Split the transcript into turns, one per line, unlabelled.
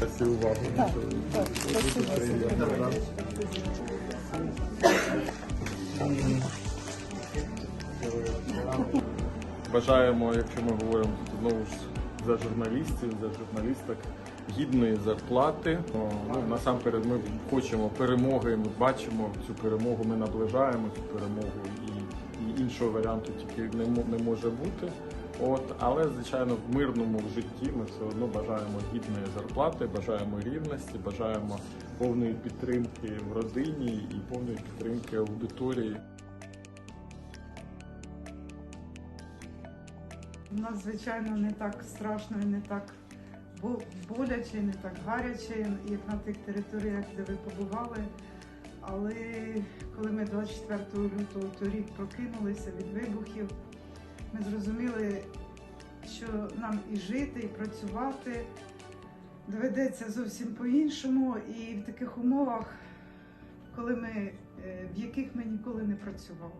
Дякую увагу.
Так, так, спасибо.
Бажаємо, якщо ми говоримо знову ж за журналістів, за журналісток, гідної зарплати. Ну, насамперед ми хочемо перемоги, ми бачимо цю перемогу, ми наближаємо цю перемогу і, і іншого варіанту тільки не, не може бути. От, але звичайно, в мирному житті ми все одно бажаємо гідної зарплати, бажаємо рівності, бажаємо повної підтримки в родині і повної підтримки аудиторії.
У нас, звичайно, не так страшно і не так боляче, не так гаряче, як на тих територіях, де ви побували. Але коли ми 24 лютого торік прокинулися від вибухів, ми зрозуміли, що нам і жити, і працювати доведеться зовсім по-іншому. І в таких умовах, коли ми, е, в яких ми ніколи не працювали.